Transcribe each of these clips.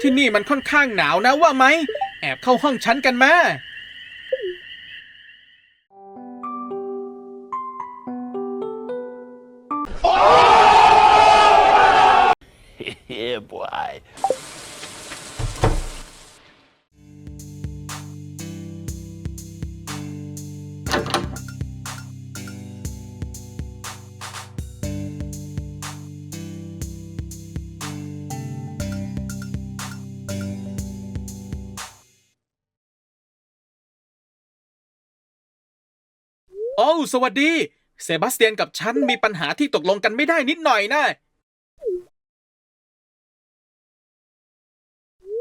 ที่นี่มันค่อนข้างหนาวนะว่าไหม แอบเข้าห้องฉันกันมา โอ้สวัสดี เซบาสเตียนกับฉันมีปัญหาที่ตกลงกันไม่ได้นิดหน่อยนะ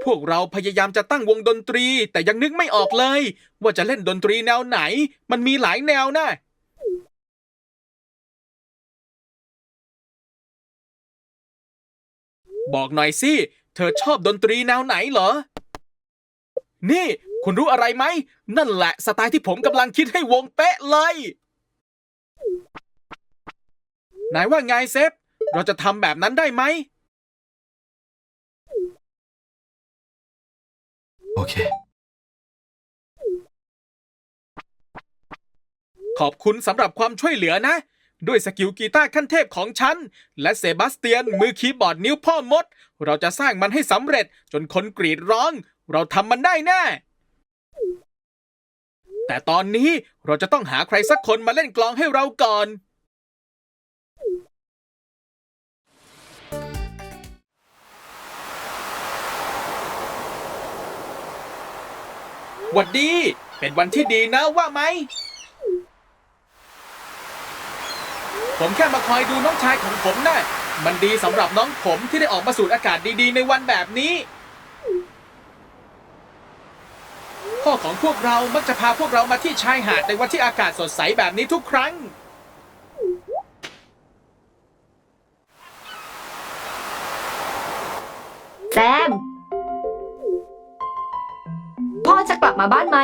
พวกเราพยายามจะตั้งวงดนตรี แต่ยังนึกไม่ออกเลย ว่าจะเล่นดนตรีแนวไหน มันมีหลายแนวนะบอกหน่อยสิ เธอชอบดนตรีแนวไหนเหรอ นี่ คุณรู้อะไรไหม นั่นแหละสไตล์ที่ผมกำลังคิดให้วงเป๊ะเลยนายว่าไงเซฟ เราจะทำแบบนั้นได้ไหม Okay. ขอบคุณสำหรับความช่วยเหลือนะ ด้วยสกิลกีตาร์ขั้นเทพของฉัน และเซบาสเตียนมือคีย์บอร์ดนิ้วพ่อมด เราจะสร้างมันให้สำเร็จจนคนกรีดร้อง เราทำมันได้แน่ แต่ตอนนี้เราจะต้องหาใครสักคนมาเล่นกลองให้เราก่อน หวัดดี เป็นวันที่ดีนะว่าไหม ผมแค่มาคอยดูน้องชายของผมนะ่ะมันดีสำหรับน้องผมที่ได้ออกมาสูดอากาศดีๆ ในวันแบบนี้ พ่อของพวกเรามักจะพาพวกเรามาที่ชายหาดในวันที่อากาศสดใสแบบนี้ทุกครั้ง แซม พ่อจะกลับมาบ้านไหม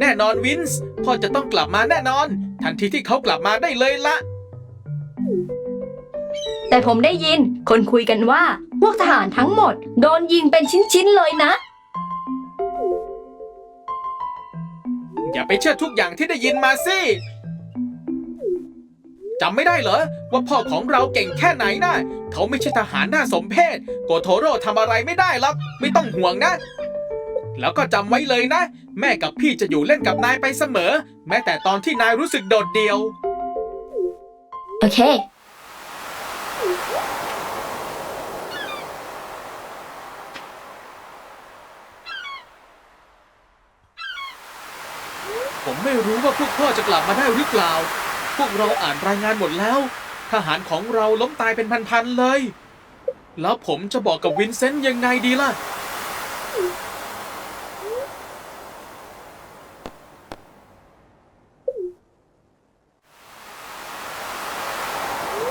แน่นอนวินส์พ่อจะต้องกลับมาแน่นอน ทันทีที่เขากลับมาได้เลยละ แต่ผมได้ยินคนคุยกันว่า พวกทหารทั้งหมด โดนยิงเป็นชิ้น ๆ เลยนะ อย่าไปเชื่อทุกอย่างที่ได้ยินมาสิจำไม่ได้เหรอ ว่าพ่อของเราเก่งแค่ไหนนะเขาไม่ใช่ทหารหน้าสมเพศโกโทโร่ทำอะไรไม่ได้หรอกไม่ต้องห่วงนะ แล้วก็จำไว้เลยนะ แม่กับพี่จะอยู่เล่นกับนายไปเสมอ แม้แต่ตอนที่นายรู้สึกโดดเดี่ยว โอเค ผมไม่รู้ว่าพวกพ่อจะกลับมาได้หรือเปล่า พวกเราอ่านรายงานหมดแล้ว ทหารของเราล้มตายเป็นพันๆเลย แล้วผมจะบอกกับวินเซนต์ยังไงดีล่ะ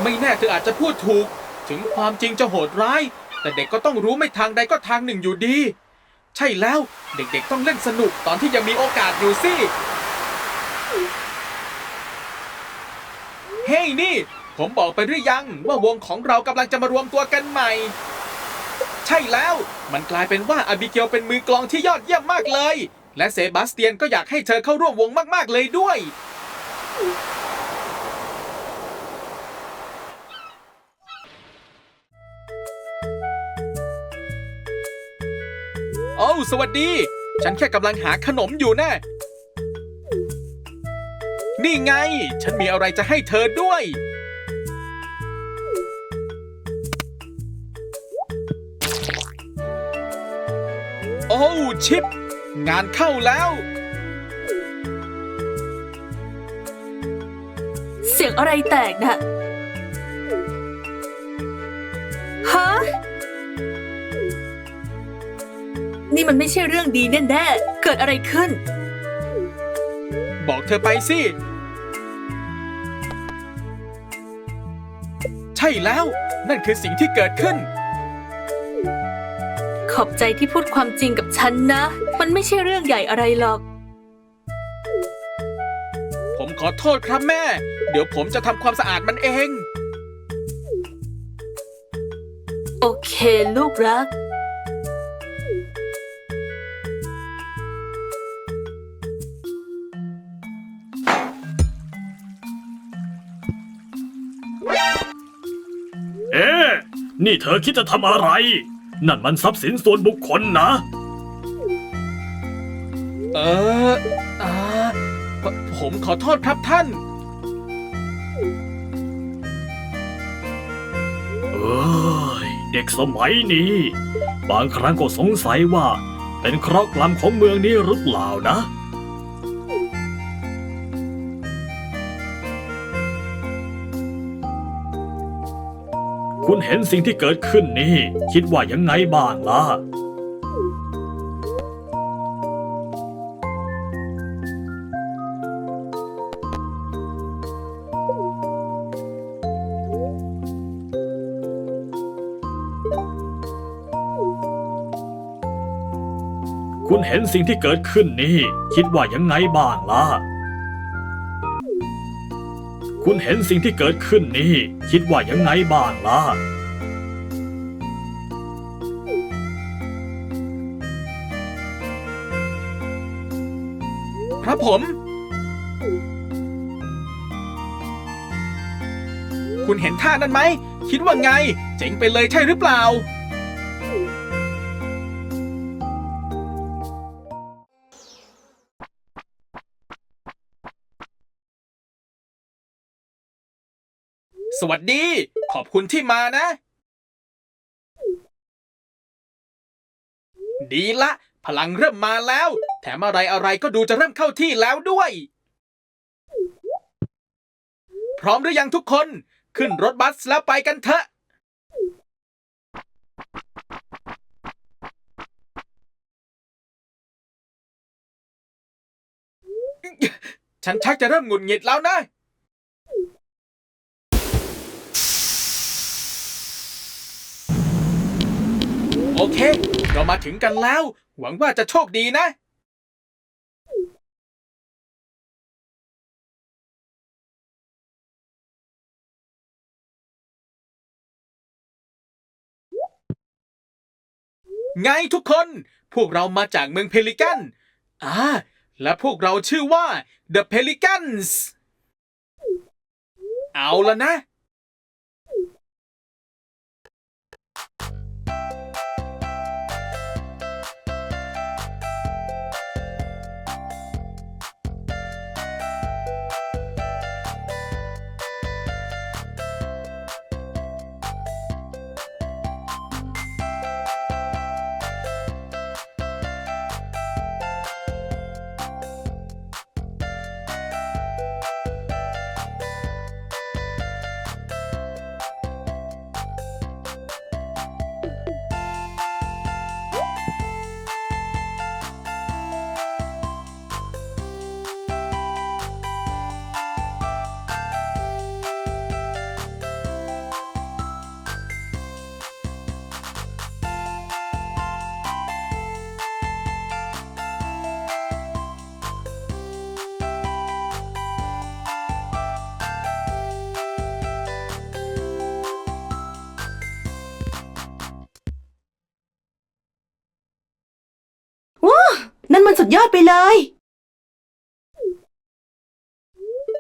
ไม่แน่เธออาจจะพูดถูก ถึงความจริงจะโหดร้าย แต่เด็กก็ต้องรู้ไม่ทางใดก็ทางหนึ่งอยู่ดี ใช่แล้วเด็กๆต้องเล่นสนุกตอนที่ยังมีโอกาสอยู่สิ เฮ้ยนี่ ผมบอกไปหรือยังว่าวงของเรากำลังจะมารวมตัวกันใหม่ ใช่แล้ว มันกลายเป็นว่าอาบิเกลเป็นมือกลองที่ยอดเยี่ยมมากเลย และเซบาสเตียนก็อยากให้เธอเข้าร่วมวงมากๆเลยด้วย โอ้วสวัสดี ฉันแค่กำลังหาขนมอยู่นะ นี่ไง ฉันมีอะไรจะให้เธอด้วย โอ้วชิป งานเข้าแล้ว เสียงอะไรแตกนะฮะนี่มันไม่ใช่เรื่องดีแน่ๆ เกิดอะไรขึ้น บอกเธอไปสิ ช่แล้ว นั่นคือสิ่งที่เกิดขึ้น ขอบใจที่พูดความจริงกับฉันนะ มันไม่ใช่เรื่องใหญ่อะไรหรอก ผมขอโทษครับแม่ เดี๋ยวผมจะทำความสะอาดมันเอง โอเค ลูกรัก นี่เธอคิดจะทำอะไร นั่นมันทรัพย์สินส่วนบุคคลนะ เอออ่าผผมขอโทษครับท่าน เอ้ยเด็กสมัยนี้ บางครั้งก็สงสัยว่า เป็นเคราะห์กรรมของเมืองนี้หรือเปล่านะ คุณเห็นสิ่งที่เกิดขึ้นนี่ คิดว่ายังไงบ้างล่ะ คุณเห็นสิ่งที่เกิดขึ้นนี่ คิดว่ายังไงบ้างล่ะ คุณเห็นสิ่งที่เกิดขึ้นนี่คิดว่ายังไงบ้างล่ะ ครับผม คุณเห็นท่านั้นไหม คิดว่าไง เจ๋งไปเลยใช่หรือเปล่า สวัสดี ขอบคุณที่มานะ ดีละ พลังเริ่มมาแล้ว แถมอะไรอะไรก็ดูจะเริ่มเข้าที่แล้วด้วย พร้อมหรือยังทุกคน ขึ้นรถบัสแล้วไปกันเถอะ ฉันชักจะเริ่มหงุดหงิดแล้วนะ โอเค เรามาถึงกันแล้ว หวังว่าจะโชคดีนะ ไงทุกคน พวกเรามาจากเมืองเพลิกันอ่าและพวกเราชื่อว่า The Pelicans เอาละนะ สุดยอดไปเลย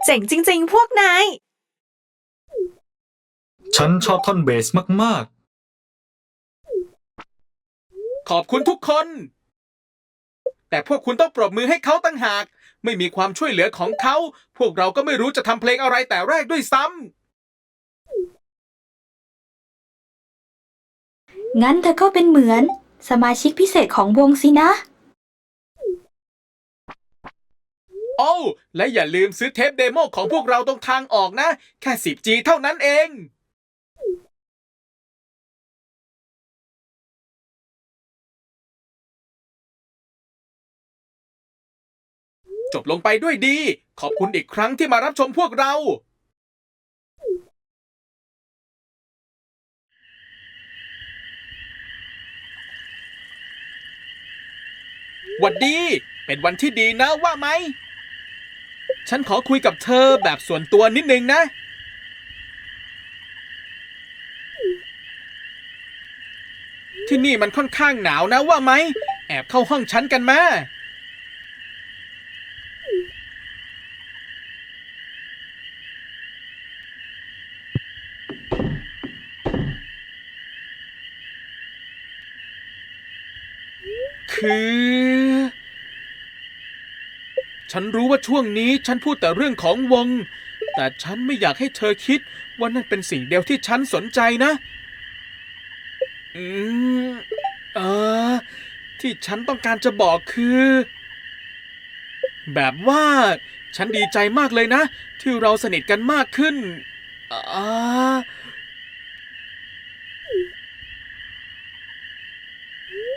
เจ๋งจริง ๆ พวกนาย ฉันชอบท่อนเบสมาก ขอบคุณทุกคน แต่พวกคุณต้องปรบมือให้เขาตั้งหาก ไม่มีความช่วยเหลือของเขา พวกเราก็ไม่รู้จะทำเพลงอะไรแต่แรกด้วยซ้ำงั้นเธอก็เป็นเหมือน สมาชิกพิเศษของวงสินะ โอ้และอย่าลืมซื้อเทปเดโมของพวกเราตรงทางออกนะ แค่ 10G เท่านั้นเอง จบลงไปด้วยดี ขอบคุณอีกครั้งที่มารับชมพวกเรา หวัดดี เป็นวันที่ดีนะว่าไหม ฉันขอคุยกับเธอแบบส่วนตัวนิดนึงนะ ที่นี่มันค่อนข้างหนาวนะว่าไหม แอบเข้าห้องฉันกันแม่คือ ฉันรู้ว่าช่วงนี้ฉันพูดแต่เรื่องของวง แต่ฉันไม่อยากให้เธอคิดว่านั่นเป็นสิ่งเดียวที่ฉันสนใจนะ อืม เออ ที่ฉันต้องการจะบอกคือ แบบว่า ฉันดีใจมากเลยนะ ที่เราสนิทกันมากขึ้นอ่า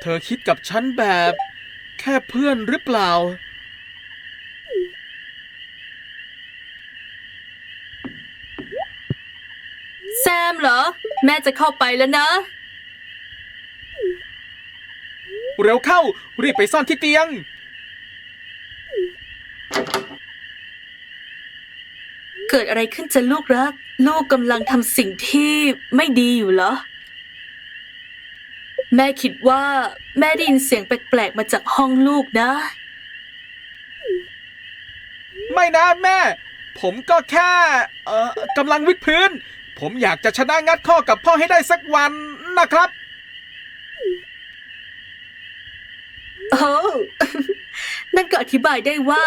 เธอคิดกับฉันแบบ แค่เพื่อนหรือเปล่า มเหรอ แม่จะเข้าไปแล้วนะ เร็วเข้า รีบไปซ่อนที่เตียง เกิดอะไรขึ้นจะลูกรัก ลูกกำลังทำสิ่งที่ไม่ดีอยู่เหรอ แม่คิดว่า แม่ได้ยินเสียงแปลกๆมาจากห้องลูกนะ ไม่นะแม่ ผมก็แค่ เอ่อกำลังวิดพื้น ผมอยากจะชนะงัดข้อกับพ่อให้ได้สักวันนะครับ โอ้นั่นก็อธิบายได้ว่า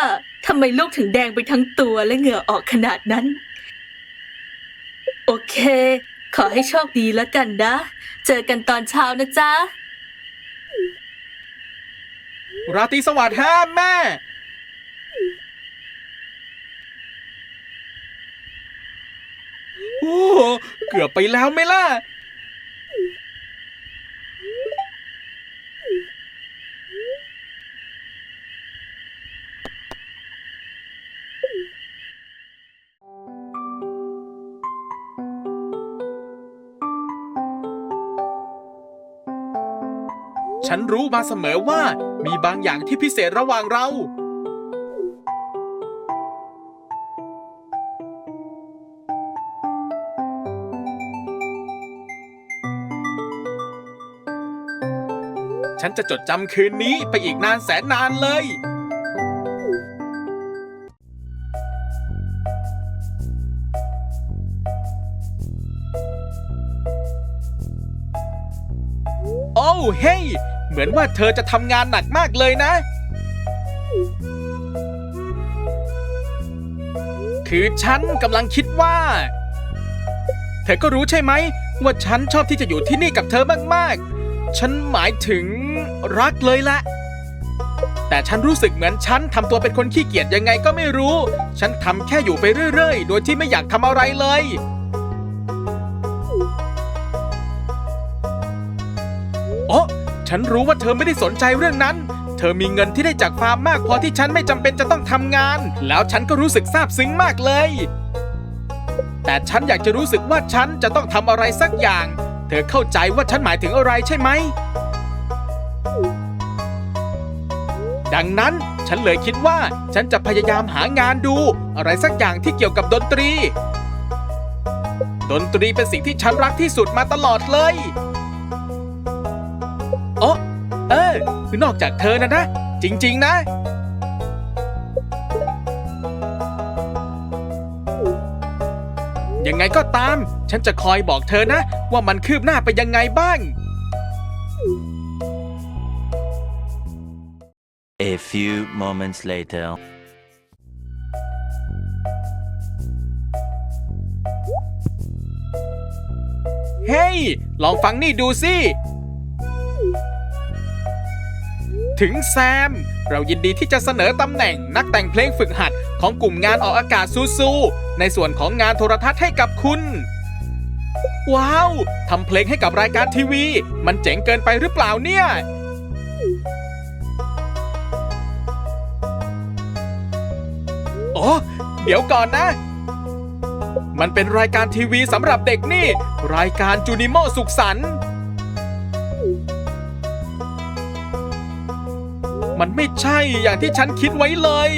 ทำไมลูกถึงแดงไปทั้งตัวและเหงื่อออกขนาดนั้น โอเค ขอให้โชคดีแล้วกันนะ เจอกันตอนเช้านะจ๊ะ ราตรีสวัสดิ์ฮะแม่ โอ้เกือบไปแล้วไหมล่ะ ฉันรู้มาเสมอว่ามีบางอย่างที่พิเศษระหว่างเรา ฉันจะจดจำคืนนี้ไปอีกนานแสนนานเลยโอ้เฮ้ยเหมือนว่าเธอจะทำงานหนักมากเลยนะ คือฉันกำลังคิดว่า เธอก็รู้ใช่ไหม ว่าฉันชอบที่จะอยู่ที่นี่กับเธอมากๆ ฉันหมายถึง รักเลยละ แต่ฉันรู้สึกเหมือนฉันทำตัวเป็นคนขี้เกียจยังไงก็ไม่รู้ ฉันทำแค่อยู่ไปเรื่อยๆ โดยที่ไม่อยากทำอะไรเลย โอ้ฉันรู้ว่าเธอไม่ได้สนใจเรื่องนั้น เธอมีเงินที่ได้จากฟาร์มมากพอที่ฉันไม่จำเป็นจะต้องทำงาน แล้วฉันก็รู้สึกซาบซึ้งมากเลย แต่ฉันอยากจะรู้สึกว่าฉันจะต้องทำอะไรสักอย่าง เธอเข้าใจว่าฉันหมายถึงอะไรใช่ไหม ดังนั้นฉันเลยคิดว่าฉันจะพยายามหางานดู อะไรสักอย่างที่เกี่ยวกับดนตรี ดนตรีเป็นสิ่งที่ฉันรักที่สุดมาตลอดเลยโอ้เออนอกจากเธอนะนะ จริง ๆ นะ ยังไงก็ตาม ฉันจะคอยบอกเธอนะ ว่ามันคืบหน้าไปยังไงบ้าง A few moments later. เฮ้ย ลองฟังนี่ดูสิ ถึงแซม เรายินดีที่จะเสนอตำแหน่งนักแต่งเพลงฝึกหัดของกลุ่มงานออกอากาศซูซูในส่วนของงานโทรทัศน์ให้กับคุณ ว้าว ทำเพลงให้กับรายการทีวี มันเจ๋งเกินไปหรือเปล่าเนี่ย โอ้เดี๋ยวก่อนนะ มันเป็นรายการทีวีสำหรับเด็กนี่ รายการจูนิโมสุขสันต์มันไม่ใช่อย่างที่ฉันคิดไว้เลย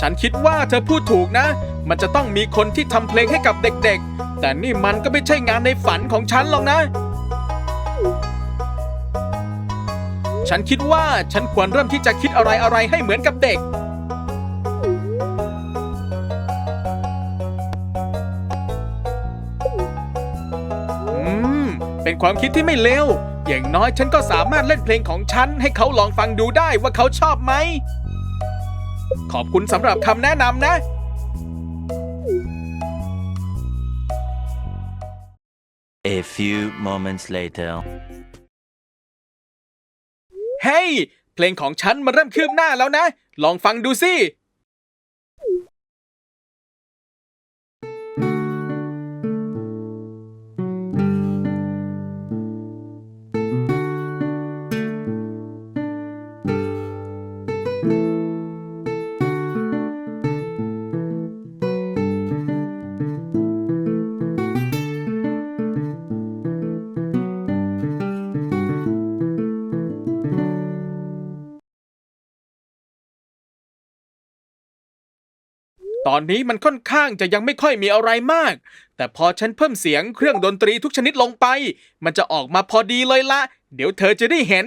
ฉันคิดว่าเธอพูดถูกนะ มันจะต้องมีคนที่ทำเพลงให้กับเด็กๆ แต่นี่มันก็ไม่ใช่งานในฝันของฉันหรอกนะ ฉันคิดว่าฉันควรเริ่มที่จะคิดอะไรอะไรๆให้เหมือนกับเด็ก อืม เป็นความคิดที่ไม่เลว อย่างน้อยฉันก็สามารถเล่นเพลงของฉันให้เขาลองฟังดูได้ว่าเขาชอบไหม ขอบคุณสำหรับคำแนะนำนะ A few moments later. เฮ้ย เพลงของฉันมันเริ่มคืบหน้าแล้วนะ ลองฟังดูสิ ตอนนี้มันค่อนข้างจะยังไม่ค่อยมีอะไรมาก แต่พอฉันเพิ่มเสียงเครื่องดนตรีทุกชนิดลงไป มันจะออกมาพอดีเลยละ เดี๋ยวเธอจะได้เห็น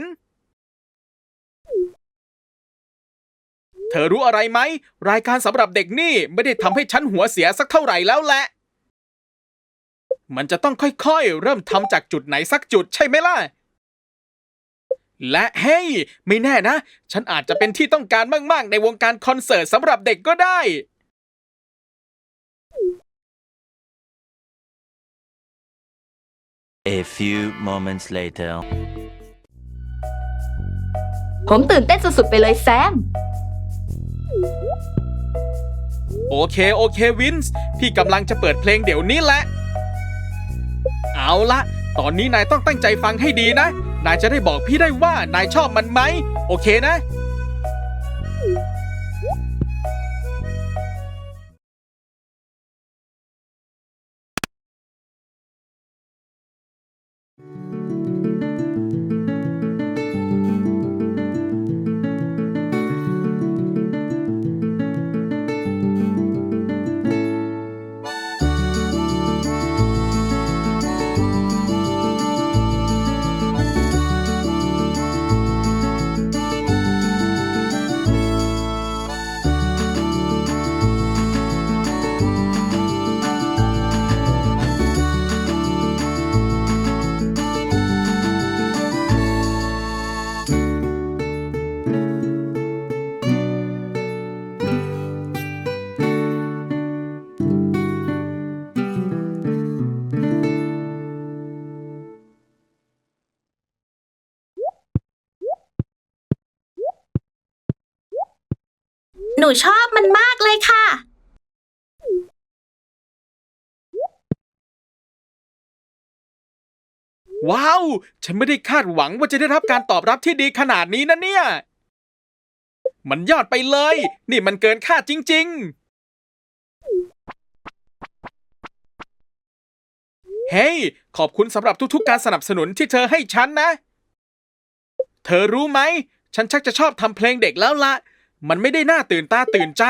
เธอรู้อะไรไหม รายการสำหรับเด็กนี่ไม่ได้ทำให้ฉันหัวเสียสักเท่าไหร่แล้วแหละ มันจะต้องค่อยๆ เริ่มทำจากจุดไหนสักจุดใช่ไหมล่ะและเฮ้ย ไม่แน่นะ ฉันอาจจะเป็นที่ต้องการมาก ๆ ในวงการคอนเสิร์ตสำหรับเด็กก็ได้ A few moments later. ผมตื่นเต้นสุดๆไปเลยแซม โอเค โอเควินส์พี่กำลังจะเปิดเพลงเดี๋ยวนี้แหละ เอาละ ตอนนี้นายต้องตั้งใจฟังให้ดีนะ นายจะได้บอกพี่ได้ว่านายชอบมันไหม โอเคนะ หนูชอบมันมากเลยค่ะ ว้าว ฉันไม่ได้คาดหวังว่าจะได้รับการตอบรับที่ดีขนาดนี้นะเนี่ย มันยอดไปเลย นี่มันเกินคาดจริง ๆ เฮ้ย ขอบคุณสำหรับทุกๆ การสนับสนุนที่เธอให้ฉันนะ เธอรู้ไหม ฉันชักจะชอบทำเพลงเด็กแล้วละ มันไม่ได้หน้าตื่นตาตื่นใจ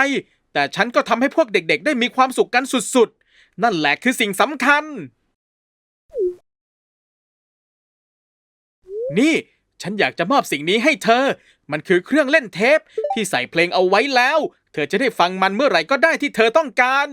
แต่ฉันก็ทำให้พวกเด็กๆ ได้มีความสุขกันสุดๆ นั่นแหละคือสิ่งสำคัญ นี่ ฉันอยากจะมอบสิ่งนี้ให้เธอ มันคือเครื่องเล่นเทป ที่ใส่เพลงเอาไว้แล้ว เธอจะได้ฟังมันเมื่อไหร่ก็ได้ที่เธอต้องการ